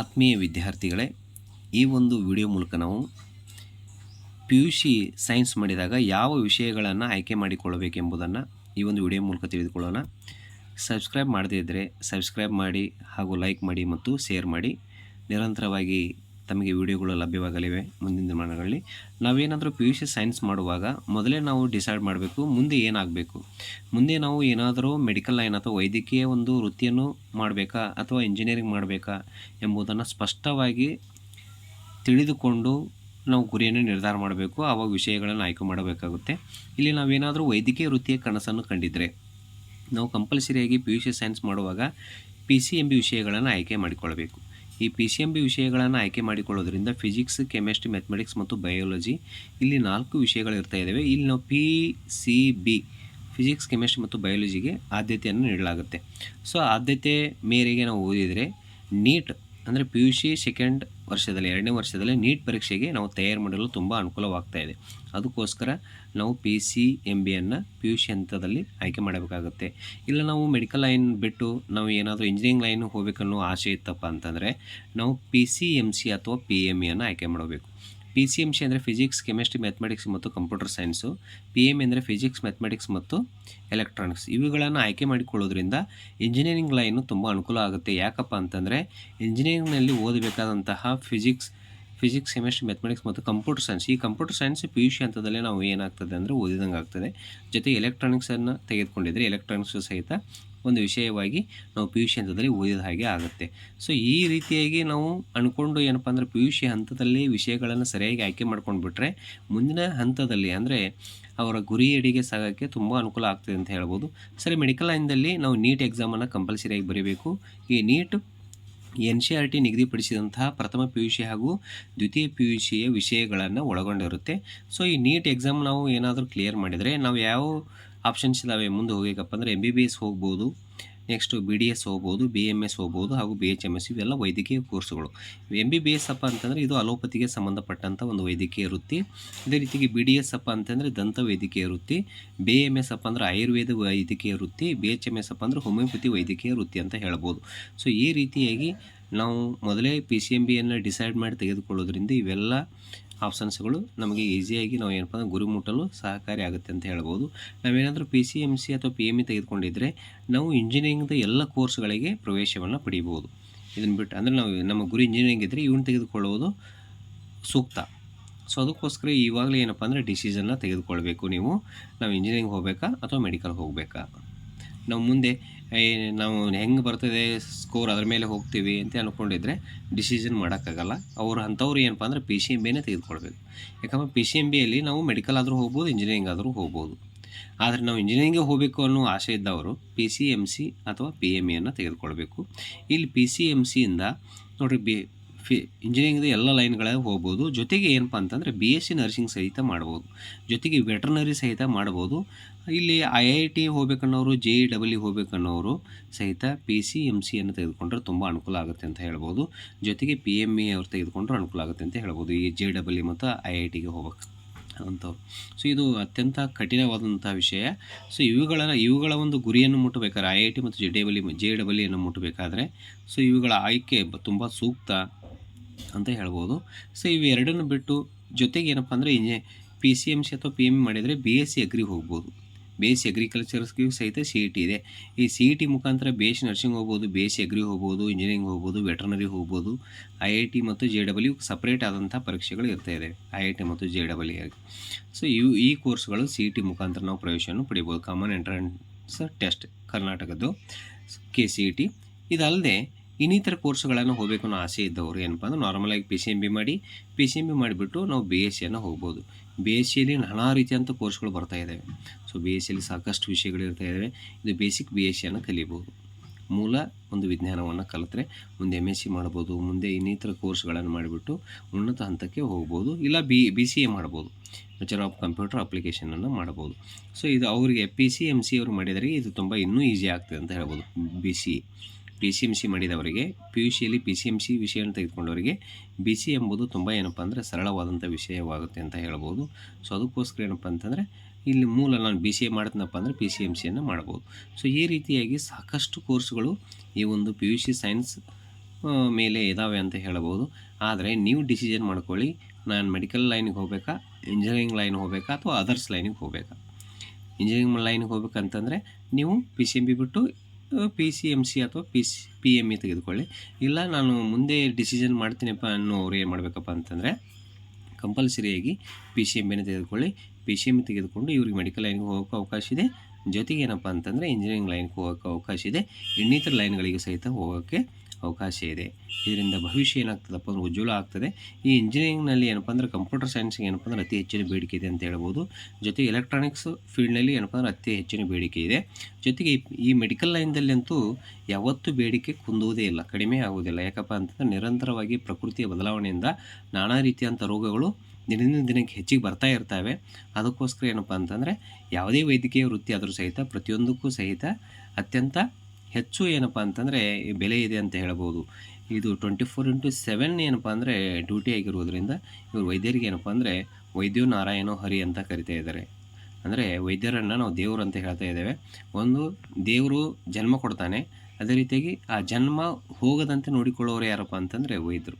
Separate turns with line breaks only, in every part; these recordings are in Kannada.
ಆತ್ಮೀಯ ವಿದ್ಯಾರ್ಥಿಗಳೇ, ಈ ಒಂದು ವಿಡಿಯೋ ಮೂಲಕ ನಾವು ಪಿ ಯು ಸಿ ಸೈನ್ಸ್ ಮಾಡಿದಾಗ ಯಾವ ವಿಷಯಗಳನ್ನು ಆಯ್ಕೆ ಮಾಡಿಕೊಳ್ಳಬೇಕೆಂಬುದನ್ನು ಈ ಒಂದು ವಿಡಿಯೋ ಮೂಲಕ ತಿಳಿದುಕೊಳ್ಳೋಣ. ಸಬ್ಸ್ಕ್ರೈಬ್ ಮಾಡದೇ ಇದ್ದರೆ ಸಬ್ಸ್ಕ್ರೈಬ್ ಮಾಡಿ ಹಾಗೂ ಲೈಕ್ ಮಾಡಿ ಮತ್ತು ಶೇರ್ ಮಾಡಿ. ನಿರಂತರವಾಗಿ ತಮಗೆ ವಿಡಿಯೋಗಳು ಲಭ್ಯವಾಗಲಿವೆ ಮುಂದಿನ ದಿನಮಾನಗಳಲ್ಲಿ. ನಾವೇನಾದರೂ ಪಿ ಯು ಸಿ ಸೈನ್ಸ್ ಮಾಡುವಾಗ ಮೊದಲೇ ನಾವು ಡಿಸೈಡ್ ಮಾಡಬೇಕು, ಮುಂದೆ ಏನಾಗಬೇಕು? ಮುಂದೆ ನಾವು ಏನಾದರೂ ಮೆಡಿಕಲ್ ಲೈನ್ ಅಥವಾ ವೈದ್ಯಕೀಯ ಒಂದು ವೃತ್ತಿಯನ್ನು ಮಾಡಬೇಕಾ ಅಥವಾ ಇಂಜಿನಿಯರಿಂಗ್ ಮಾಡಬೇಕಾ ಎಂಬುದನ್ನು ಸ್ಪಷ್ಟವಾಗಿ ತಿಳಿದುಕೊಂಡು ನಾವು ಗುರಿಯನ್ನು ನಿರ್ಧಾರ ಮಾಡಬೇಕು, ಆವಾಗ ವಿಷಯಗಳನ್ನು ಆಯ್ಕೆ ಮಾಡಬೇಕಾಗುತ್ತೆ. ಇಲ್ಲಿ ನಾವೇನಾದರೂ ವೈದ್ಯಕೀಯ ವೃತ್ತಿಯ ಕನಸನ್ನು ಕಂಡಿದ್ದರೆ ನಾವು ಕಂಪಲ್ಸರಿಯಾಗಿ ಪಿ ಯು ಸಿ ಸೈನ್ಸ್ ಮಾಡುವಾಗ ಪಿ ಸಿ ಎಂ ಬಿ ವಿಷಯಗಳನ್ನು ಆಯ್ಕೆ ಮಾಡಿಕೊಳ್ಳಬೇಕು. ಈ ಪಿ ಸಿ ಎಂ ಬಿ ವಿಷಯಗಳನ್ನು ಆಯ್ಕೆ ಮಾಡಿಕೊಳ್ಳೋದ್ರಿಂದ ಫಿಸಿಕ್ಸ್ ಕೆಮಿಸ್ಟ್ರಿ ಮ್ಯಾಥಮೆಟಿಕ್ಸ್ ಮತ್ತು ಬಯಾಲಜಿ ಇಲ್ಲಿ ನಾಲ್ಕು ವಿಷಯಗಳು ಇರ್ತಾ ಇದ್ದಾವೆ ಇಲ್ಲಿ ನಾವು P C B physics chemistry ಮತ್ತು ಬಯಾಲಜಿಗೆ ಆದ್ಯತೆಯನ್ನು ನೀಡಲಾಗುತ್ತೆ. ಸೊ ಆದ್ಯತೆ ಮೇರೆಗೆ ನಾವು ಓದಿದರೆ ನೀಟ್ ಅಂದರೆ ಪಿ ಯು ಸಿ ಸೆಕೆಂಡ್ ವರ್ಷದಲ್ಲಿ, ಎರಡನೇ ವರ್ಷದಲ್ಲಿ ನೀಟ್ ಪರೀಕ್ಷೆಗೆ ನಾವು ತಯಾರು ಮಾಡಲು ತುಂಬ ಅನುಕೂಲವಾಗ್ತಾ ಇದೆ. ಅದಕ್ಕೋಸ್ಕರ ನಾವು ಪಿ ಸಿ ಎಂ ಬಿಯನ್ನು ಪಿ ಯು ಸಿ ಹಂತದಲ್ಲಿ ಆಯ್ಕೆ ಮಾಡಬೇಕಾಗುತ್ತೆ. ಇಲ್ಲ, ನಾವು ಮೆಡಿಕಲ್ ಲೈನ್ ಬಿಟ್ಟು ನಾವು ಏನಾದರೂ ಇಂಜಿನಿಯರಿಂಗ್ ಲೈನ್ ಹೋಗ್ಬೇಕನ್ನೋ ಆಸೆ ಇತ್ತಪ್ಪ ಅಂತಂದರೆ, ನಾವು ಪಿ ಸಿ ಎಂ ಸಿ ಅಥವಾ ಪಿ ಎಂ ಇಯನ್ನು ಆಯ್ಕೆ ಮಾಡಬೇಕು. ಪಿ ಸಿ ಎಂ ಸಿ ಅಂದರೆ ಫಿಸಿಕ್ಸ್ ಕೆಮಿಸ್ಟ್ರಿ ಮ್ಯಾಥಮೆಟಿಕ್ಸ್ ಮತ್ತು ಕಂಪ್ಯೂಟರ್ ಸೈನ್ಸು ಪಿ ಎಂ ಅಂದರೆ ಫಿಸಿಕ್ಸ್ ಮ್ಯಾಥಮೆಟಿಕ್ಸ್ ಮತ್ತು ಎಲೆಕ್ಟ್ರಾನಿಕ್ಸ್ ಇವುಗಳನ್ನು ಆಯ್ಕೆ ಮಾಡಿಕೊಳ್ಳೋದ್ರಿಂದ ಇಂಜಿನಿಯರಿಂಗ್ ಲೈನು ತುಂಬ ಅನುಕೂಲ ಆಗುತ್ತೆ. ಯಾಕಪ್ಪ ಅಂತಂದರೆ ಇಂಜಿನಿಯರಿಂಗ್ನಲ್ಲಿ ಓದಬೇಕಾದಂತಹ ಫಿಸಿಕ್ಸ್ ಫಿಸಿಕ್ಸ್ ಕೆಮಿಸ್ಟ್ರಿ ಮ್ಯಾಥಮೆಟಿಕ್ಸ್ ಮತ್ತು ಕಂಪ್ಯೂಟರ್ ಸೈನ್ಸ್ ಈ computer science P U C ಹಂತದಲ್ಲೇ ನಾವು ಏನಾಗ್ತದೆ ಅಂದರೆ ಓದಿದಂಗೆ ಆಗ್ತದೆ ಜೊತೆಗೆ ಎಲೆಕ್ಟ್ರಾನಿಕ್ಸನ್ನು ತೆಗೆದುಕೊಂಡಿದ್ರೆ ಎಲೆಕ್ಟ್ರಾನಿಕ್ಸ್ ಸಹಿತ ಒಂದು ವಿಷಯವಾಗಿ ನಾವು ಪಿ ಯು ಸಿ ಹಂತದಲ್ಲಿ ಓದಿದ ಹಾಗೆ ಆಗುತ್ತೆ. ಸೊ ಈ ರೀತಿಯಾಗಿ ನಾವು ಅಂದ್ಕೊಂಡು ಏನಪ್ಪ ಅಂದರೆ ಪಿ ಯು ಸಿ ಹಂತದಲ್ಲಿ ವಿಷಯಗಳನ್ನು ಸರಿಯಾಗಿ ಆಯ್ಕೆ ಮಾಡ್ಕೊಂಡು ಬಿಟ್ಟರೆ ಮುಂದಿನ ಹಂತದಲ್ಲಿ ಅಂದರೆ ಅವರ ಗುರಿಯಡಿಗೆ ಸಾಗೋಕ್ಕೆ ತುಂಬ ಅನುಕೂಲ ಆಗ್ತದೆ ಅಂತ ಹೇಳ್ಬೋದು. ಸರಿ ಮೆಡಿಕಲ್ ಲೈನ್ದಲ್ಲಿ ನಾವು ನೀಟ್ ಎಕ್ಸಾಮನ್ನು ಕಂಪಲ್ಸರಿಯಾಗಿ ಬರೀಬೇಕು. ಈ NEET N C R T ನಿಗದಿಪಡಿಸಿದಂತಹ ಪ್ರಥಮ ಪಿ ಯು ಸಿ ಹಾಗೂ ದ್ವಿತೀಯ ಪಿ ಯು ಸಿಯ ವಿಷಯಗಳನ್ನು ಒಳಗೊಂಡಿರುತ್ತೆ. ಸೊ ಈ ನೀಟ್ ಎಕ್ಸಾಮ್ ನಾವು ಏನಾದರೂ ಕ್ಲಿಯರ್ ಮಾಡಿದರೆ ನಾವು ಯಾವ ಆಪ್ಷನ್ಸ್ ಇದ್ದಾವೆ ಮುಂದೆ ಹೋಗಬೇಕಪ್ಪ ಅಂದರೆ ಎಂ ಬಿ ಬಿ ಎಸ್ ಹೋಗ್ಬೋದು. ನೆಕ್ಸ್ಟು ಬಿ ಡಿ ಎಸ್ ಹೋಗ್ಬೋದು ಬಿ ಎಂ ಎಸ್ ಹೋಗ್ಬೋದು ಹಾಗೂ ಬಿ ಎಚ್ ಎಂ ಎಸ್ ಇವೆಲ್ಲ ವೈದ್ಯಕೀಯ ಕೋರ್ಸ್ಗಳು. ಎಂ ಬಿ ಬಿ ಎಸ್ ಅಪ್ಪ ಅಂತಂದರೆ ಇದು ಅಲೋಪತಿಗೆ ಸಂಬಂಧಪಟ್ಟಂಥ ಒಂದು ವೈದ್ಯಕೀಯ ವೃತ್ತಿ. ಅದೇ ರೀತಿಗೆ ಬಿ ಡಿ ಎಸ್ ಅಪ್ಪ ಅಂತಂದರೆ ದಂತ ವೈದ್ಯಕೀಯ ವೃತ್ತಿ ಬಿ ಎಂ ಎಸ್ ಅಪ್ಪ ಅಂದರೆ ಆಯುರ್ವೇದ ವೈದ್ಯಕೀಯ ವೃತ್ತಿ ಬಿ ಎಚ್ ಎಂ ಎಸ್ ಅಪ್ಪ ಅಂದರೆ ಹೋಮಿಯೋಪತಿ ವೈದ್ಯಕೀಯ ವೃತ್ತಿ ಅಂತ ಹೇಳ್ಬೋದು. ಸೊ ಈ ರೀತಿಯಾಗಿ ನಾವು ಮೊದಲೇ ಪಿ ಸಿ ಎಂ ಬಿಯನ್ನು ಡಿಸೈಡ್ ಮಾಡಿ ತೆಗೆದುಕೊಳ್ಳೋದ್ರಿಂದ ಇವೆಲ್ಲ ಆಪ್ಷನ್ಸ್ಗಳು ನಮಗೆ ಈಸಿಯಾಗಿ ನಾವು ಏನಪ್ಪ ಅಂದ್ರೆ ಗುರಿ ಮುಟ್ಟಲು ಸಹಕಾರಿ ಆಗುತ್ತೆ ಅಂತ ಹೇಳ್ಬೋದು. ನಾವೇನಾದರೂ ಪಿ ಸಿ ಎಂ ಸಿ ಅಥವಾ ಪಿ ಎಂ ಇ ತೆಗೆದುಕೊಂಡಿದ್ದರೆ ನಾವು ಇಂಜಿನಿಯರಿಂಗ್ದ ಎಲ್ಲ ಕೋರ್ಸ್ಗಳಿಗೆ ಪ್ರವೇಶವನ್ನು ಪಡೀಬೋದು. ಇದನ್ನು ಬಿಟ್ಟು ಅಂದರೆ ನಾವು ನಮ್ಮ ಗುರಿ ಇಂಜಿನಿಯರಿಂಗ್ ಇದ್ದರೆ ಇವನ್ನ ತೆಗೆದುಕೊಳ್ಳುವುದು ಸೂಕ್ತ. ಸೊ ಅದಕ್ಕೋಸ್ಕರ ಇವಾಗಲೇ ಏನಪ್ಪ ಅಂದರೆ ಡಿಸಿಷನ್ನ ತೆಗೆದುಕೊಳ್ಬೇಕು ನೀವು. ನಾವು ಇಂಜಿನಿಯರಿಂಗ್ ಹೋಗಬೇಕಾ ಅಥವಾ ಮೆಡಿಕಲ್ ಹೋಗಬೇಕಾ? ನಾವು ಮುಂದೆ ನಾವು ಹೆಂಗೆ ಬರ್ತದೆ ಸ್ಕೋರ್ ಅದ್ರ ಮೇಲೆ ಹೋಗ್ತೀವಿ ಅಂತ ಅಂದ್ಕೊಂಡಿದ್ರೆ ಡಿಸಿಷನ್ ಮಾಡೋಕ್ಕಾಗಲ್ಲ. ಅವ್ರು ಅಂಥವ್ರು ಏನಪ್ಪ ಅಂದರೆ ಪಿ ಸಿ ಎಂ ಬಿನೇ ತೆಗೆದುಕೊಳ್ಬೇಕು. ಯಾಕಂದ್ರೆ ಪಿ ಸಿ ಎಂ ಬಿಯಲ್ಲಿ ನಾವು ಮೆಡಿಕಲ್ ಆದರೂ ಹೋಗ್ಬೋದು ಇಂಜಿನಿಯರಿಂಗ್ ಆದರೂ ಹೋಗ್ಬೋದು. ಆದರೆ ನಾವು ಇಂಜಿನಿಯರಿಂಗೇ ಹೋಗಬೇಕು ಅನ್ನೋ ಆಸೆ ಇದ್ದವರು ಪಿ ಸಿ ಎಂ ಸಿ ಅಥವಾ ಪಿ ಎಂ ಇಯನ್ನು ತೆಗೆದುಕೊಳ್ಬೇಕು. ಇಲ್ಲಿ ಪಿ ಸಿ ಎಂ ಸಿಯಿಂದ ನೋಡಿರಿ, ಬಿ, ಫಿ ಇಂಜಿನಿಯರಿಂಗ್ದ ಎಲ್ಲ ಲೈನ್ಗಳಾಗ ಹೋಗ್ಬೋದು. ಜೊತೆಗೆ ಏನಪ್ಪ ಅಂತಂದರೆ ಬಿ ಎಸ್ ಸಿ ನರ್ಸಿಂಗ್ ಸಹಿತ ಮಾಡ್ಬೋದು. ಜೊತೆಗೆ ವೆಟರ್ನರಿ ಸಹಿತ ಮಾಡ್ಬೋದು. ಇಲ್ಲಿ ಐ ಐ ಟಿ ಹೋಗ್ಬೇಕನ್ನೋರು ಜೆ ಇ ಡಬಲ್ ಇ ಹೋಗ್ಬೇಕನ್ನೋರು ಸಹಿತ ಪಿ ಸಿ ಎಂ ಸಿಯನ್ನು ತೆಗೆದುಕೊಂಡ್ರೆ ತುಂಬ ಅನುಕೂಲ ಆಗುತ್ತೆ ಅಂತ ಹೇಳ್ಬೋದು. ಜೊತೆಗೆ ಪಿ ಎಂ ಇ ಅವ್ರು ತೆಗೆದುಕೊಂಡ್ರೆ ಅನುಕೂಲ ಆಗುತ್ತೆ ಅಂತ ಹೇಳ್ಬೋದು. ಈ ಜೆ ಡಬಲ್ ಇ ಮತ್ತು ಐ ಐ ಟಿಗೆ ಹೋಗ್ಬೇಕು ಅಂಥವ್ರು ಸೊ ಇದು ಅತ್ಯಂತ ಕಠಿಣವಾದಂಥ ವಿಷಯ. ಸೊ ಇವುಗಳ ಇವುಗಳ ಒಂದು ಗುರಿಯನ್ನು ಮುಟ್ಟಬೇಕಾದ್ರೆ ಐ ಐ ಟಿ ಮತ್ತು J double E J double ಇನ್ನು ಮುಟ್ಟಬೇಕಾದ್ರೆ ಸೊ ಇವುಗಳ ಆಯ್ಕೆ ತುಂಬ ಸೂಕ್ತ ಅಂತ ಹೇಳ್ಬೋದು. ಸೊ ಇವೆರಡನ್ನು ಬಿಟ್ಟು ಜೊತೆಗೆ ಏನಪ್ಪ ಅಂದರೆ ಇಂಜೆ ಪಿ ಸಿ ಎಂ ಸಿ ಅಥವಾ ಪಿ ಎಂ ಮಾಡಿದರೆ ಬಿ ಎಸ್ ಸಿ ಅಗ್ರಿ ಹೋಗ್ಬೋದು. ಬಿ ಎಸ್ ಸಿ ಅಗ್ರಿಕಲ್ಚರ್ಸ್ಗೂ ಸಹಿತ ಸಿ ಇ ಟಿ ಇದೆ. ಈ ಸಿ ಇ ಟಿ ಮುಖಾಂತರ ಬೇಸ್ ನರ್ಸಿಂಗ್ ಹೋಗ್ಬೋದು, ಬೇಸ್ ಎಗ್ರಿ ಹೋಗ್ಬೋದು ಇಂಜಿನಿಯರಿಂಗ್ ಹೋಗ್ಬೋದು ವೆಟರ್ನರಿ ಹೋಗ್ಬೋದು ಐ ಐ ಟಿ ಮತ್ತು ಜೆ ಡಬಲ್ ಯು ಸಪ್ರೇಟ್ ಆದಂಥ ಪರೀಕ್ಷೆಗಳು ಇರ್ತಾ ಇದೆ. ಐ ಐ ಟಿ ಮತ್ತು ಜೆ ಡಬಲ್ ಇ ಸೊ ಇವು ಈ ಕೋರ್ಸ್ಗಳು ಸಿ ಇ ಟಿ ಮುಖಾಂತರ ನಾವು ಪ್ರವೇಶವನ್ನು ಪಡಿಬೋದು. ಕಾಮನ್ ಎಂಟ್ರೆನ್ಸ್ ಟೆಸ್ಟ್ ಕರ್ನಾಟಕದ್ದು ಕೆ ಸಿ ಇ ಟಿ ಇದಲ್ಲದೆ ಇನ್ನಿತರ ಕೋರ್ಸ್ಗಳನ್ನು ಹೋಗಬೇಕು ಅನ್ನೋ ಆಸೆ ಇದ್ದವರು ಏನಪ್ಪ ಅಂದ್ರೆ ನಾರ್ಮಲಾಗಿ ಪಿ ಸಿ ಎಂ ಬಿ ಮಾಡಿ ಪಿ ಸಿ ಎಂ ಬಿ ಮಾಡಿಬಿಟ್ಟು ನಾವು ಬಿ ಎಸ್ ಸಿಯನ್ನು ಹೋಗ್ಬೋದು. ಬಿ ಎಸ್ ಸಿಯಲ್ಲಿ ನಾನಾ ರೀತಿಯಂಥ ಕೋರ್ಸ್ಗಳು ಬರ್ತಾ ಇದ್ದಾವೆ ಸೊ ಬಿ ಎಸ್ ಸಿಯಲ್ಲಿ ಸಾಕಷ್ಟು ವಿಷಯಗಳು ಇರ್ತಾ ಇದ್ದಾವೆ ಇದು ಬೇಸಿಕ್ ಬಿ ಎಸ್ ಸಿಯನ್ನು ಕಲಿಬೋದು. ಮೂಲ ಒಂದು ವಿಜ್ಞಾನವನ್ನು ಕಲಿತ್ರೆ ಮುಂದೆ ಎಂ ಎಸ್ ಸಿ ಮಾಡ್ಬೋದು, ಮುಂದೆ ಇನ್ನಿತರ ಕೋರ್ಸ್ಗಳನ್ನು ಮಾಡಿಬಿಟ್ಟು ಉನ್ನತ ಹಂತಕ್ಕೆ ಹೋಗ್ಬೋದು, ಇಲ್ಲ ಬಿ ಬಿ ಸಿ ಎ ಮಾಡ್ಬೋದು. ಮೆಚರ್ ಆಫ್ ಕಂಪ್ಯೂಟರ್ ಅಪ್ಲಿಕೇಶನನ್ನು ಮಾಡ್ಬೋದು. ಸೊ ಇದು ಅವರಿಗೆ ಪಿ ಸಿ ಎಂ ಸಿ ಅವರು ಮಾಡಿದರೆ ಇದು ತುಂಬ ಇನ್ನೂ ಈಸಿ ಆಗ್ತದೆ ಅಂತ ಹೇಳ್ಬೋದು. B C P C M C ಮಾಡಿದವರಿಗೆ ಪಿ ಯು ಸಿಯಲ್ಲಿ ಪಿ ಸಿ ಎಂ ಸಿ ವಿಷಯವನ್ನು ತೆಗೆದುಕೊಂಡವರಿಗೆ ಬಿ ಸಿ ಎಂಬುದು ತುಂಬ ಏನಪ್ಪ ಅಂದರೆ ಸರಳವಾದಂಥ ವಿಷಯವಾಗುತ್ತೆ ಅಂತ ಹೇಳ್ಬೋದು. ಸೊ ಅದಕ್ಕೋಸ್ಕರ ಏನಪ್ಪ ಅಂತಂದರೆ, ಇಲ್ಲಿ ಮೂಲ ನಾನು ಬಿ ಸಿ ಎ ಮಾಡ್ತೀನಪ್ಪ ಅಂದರೆ ಪಿ ಸಿ ಎಂ ಸಿಯನ್ನು ಮಾಡ್ಬೋದು. ಸೊ ಈ ರೀತಿಯಾಗಿ ಸಾಕಷ್ಟು ಕೋರ್ಸ್ಗಳು ಈ ಒಂದು ಪಿ ಯು ಸಿ ಸೈನ್ಸ್ ಮೇಲೆ ಇದ್ದಾವೆ ಅಂತ ಹೇಳಬಹುದು ಆದರೆ ನೀವು ಡಿಸಿಷನ್ ಮಾಡ್ಕೊಳ್ಳಿ, ನಾನು ಮೆಡಿಕಲ್ ಲೈನಿಗೆ ಹೋಗಬೇಕಾ, ಇಂಜಿನಿಯರಿಂಗ್ ಲೈನ್ ಹೋಗಬೇಕಾ ಅಥವಾ ಅದರ್ಸ್ ಲೈನಿಗೆ ಹೋಗಬೇಕಾ? ಇಂಜಿನಿಯರಿಂಗ್ ಲೈನಿಗೆ ಹೋಗ್ಬೇಕಂತಂದರೆ ನೀವು ಪಿ ಸಿ ಎಂ ಬಿ ಬಿಟ್ಟು ಪಿ ಸಿ ಎಂ ಸಿ ಅಥವಾ P C P M E ತೆಗೆದುಕೊಳ್ಳಿ. ಇಲ್ಲ, ನಾನು ಮುಂದೆ ಡಿಸಿಷನ್ ಮಾಡ್ತೀನಪ್ಪ ಅನ್ನೋರು ಏನು ಮಾಡಬೇಕಪ್ಪ ಅಂತಂದರೆ, ಕಂಪಲ್ಸರಿಯಾಗಿ ಪಿ ಸಿ ಎಂ ಬಿನೇ ತೆಗೆದುಕೊಳ್ಳಿ. ಪಿ ಸಿ ಎಂ ತೆಗೆದುಕೊಂಡು ಇವ್ರಿಗೆ ಮೆಡಿಕಲ್ ಲೈನ್ಗೆ ಹೋಗೋಕೆ ಅವಕಾಶ ಇದೆ. ಜೊತೆಗೆ ಏನಪ್ಪ ಅಂತಂದರೆ ಇಂಜಿನಿಯರಿಂಗ್ ಲೈನ್ಗೆ ಹೋಗೋಕೆ ಅವಕಾಶ ಇದೆ. ಇನ್ನಿತರ ಲೈನ್ಗಳಿಗೆ ಸಹಿತ ಹೋಗೋಕ್ಕೆ ಅವಕಾಶ ಇದೆ. ಇದರಿಂದ ಭವಿಷ್ಯ ಏನಾಗ್ತದಪ್ಪ ಅಂದ್ರೆ ಉಜ್ವಲ ಆಗ್ತದೆ. ಈ ಇಂಜಿನಿಯರಿಂಗ್ನಲ್ಲಿ ಏನಪ್ಪ ಅಂದ್ರೆ ಕಂಪ್ಯೂಟರ್ ಸೈನ್ಸ್ಗೆ ಏನಪ್ಪ ಅಂದ್ರೆ ಅತಿ ಹೆಚ್ಚಿನ ಬೇಡಿಕೆ ಇದೆ ಅಂತ ಹೇಳ್ಬೋದು. ಜೊತೆಗೆ ಎಲೆಕ್ಟ್ರಾನಿಕ್ಸ್ ಫೀಲ್ಡ್ನಲ್ಲಿ ಏನಪ್ಪ ಅಂದ್ರೆ ಅತಿ ಹೆಚ್ಚಿನ ಬೇಡಿಕೆ ಇದೆ. ಜೊತೆಗೆ ಈ- ಮೆಡಿಕಲ್ ಲೈನ್ದಲ್ಲಿ ಅಂತೂ ಯಾವತ್ತೂ ಬೇಡಿಕೆ ಕುಂದುವುದೇ ಇಲ್ಲ. ಕಡಿಮೆ ಆಗುವುದಿಲ್ಲ. ಯಾಕಪ್ಪ ಅಂತಂದರೆ ನಿರಂತರವಾಗಿ ಪ್ರಕೃತಿಯ ಬದಲಾವಣೆಯಿಂದ ನಾನಾ ರೀತಿಯಂಥ ರೋಗಗಳು ದಿನದಿಂದ ದಿನಕ್ಕೆ ಹೆಚ್ಚಿಗೆ ಬರ್ತಾ ಇರ್ತವೆ. ಅದಕ್ಕೋಸ್ಕರ ಏನಪ್ಪ ಅಂತಂದರೆ ಯಾವುದೇ ವೈದ್ಯಕೀಯ ವೃತ್ತಿ ಆದರೂ ಸಹಿತ ಪ್ರತಿಯೊಂದಕ್ಕೂ ಸಹಿತ ಅತ್ಯಂತ ಹೆಚ್ಚು ಏನಪ್ಪ ಅಂತಂದರೆ ಬೆಲೆ ಇದೆ ಅಂತ ಹೇಳ್ಬೋದು. ಇದು ಟ್ವೆಂಟಿ ಫೋರ್ ಇಂಟು ಸೆವೆನ್ ಏನಪ್ಪ ಅಂದರೆ ಡ್ಯೂಟಿ ಆಗಿರುವುದರಿಂದ ಇವರು ವೈದ್ಯರಿಗೆ ಏನಪ್ಪ ಅಂದರೆ ವೈದ್ಯ ನಾರಾಯಣೋ ಹರಿ ಅಂತ ಕರಿತಾ ಇದ್ದಾರೆ. ಅಂದರೆ ವೈದ್ಯರನ್ನು ನಾವು ದೇವರು ಅಂತ ಹೇಳ್ತಾ ಇದ್ದೇವೆ. ಒಂದು, ದೇವರು ಜನ್ಮ ಕೊಡ್ತಾನೆ. ಅದೇ ರೀತಿಯಾಗಿ ಆ ಜನ್ಮ ಹೋಗದಂತೆ ನೋಡಿಕೊಳ್ಳೋರು ಯಾರಪ್ಪ ಅಂತಂದರೆ ವೈದ್ಯರು.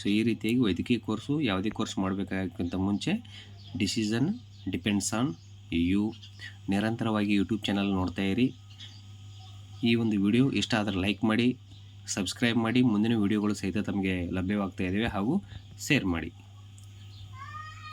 ಸೊ ಈ ರೀತಿಯಾಗಿ ವೈದ್ಯಕೀಯ ಕೋರ್ಸು ಯಾವುದೇ ಕೋರ್ಸ್ ಮಾಡಬೇಕಾಗಿಂತ ಮುಂಚೆ ಡಿಸಿಷನ್ ಡಿಪೆಂಡ್ಸ್ ಆನ್ ಯು ನಿರಂತರವಾಗಿ ಯೂಟ್ಯೂಬ್ ಚಾನಲ್ ನೋಡ್ತಾ ಇರಿ. ಈ ಒಂದು ವಿಡಿಯೋ ಇಷ್ಟ ಆದರೆ ಲೈಕ್ ಮಾಡಿ ಸಬ್ಸ್ಕ್ರೈಬ್ ಮಾಡಿ, ಮುಂದಿನ ವಿಡಿಯೋಗಳು ಸಹಿತ ತಮಗೆ ಲಭ್ಯವಾಗ್ತಾ ಇದ್ದಾವೆ ಹಾಗೂ ಶೇರ್ ಮಾಡಿ.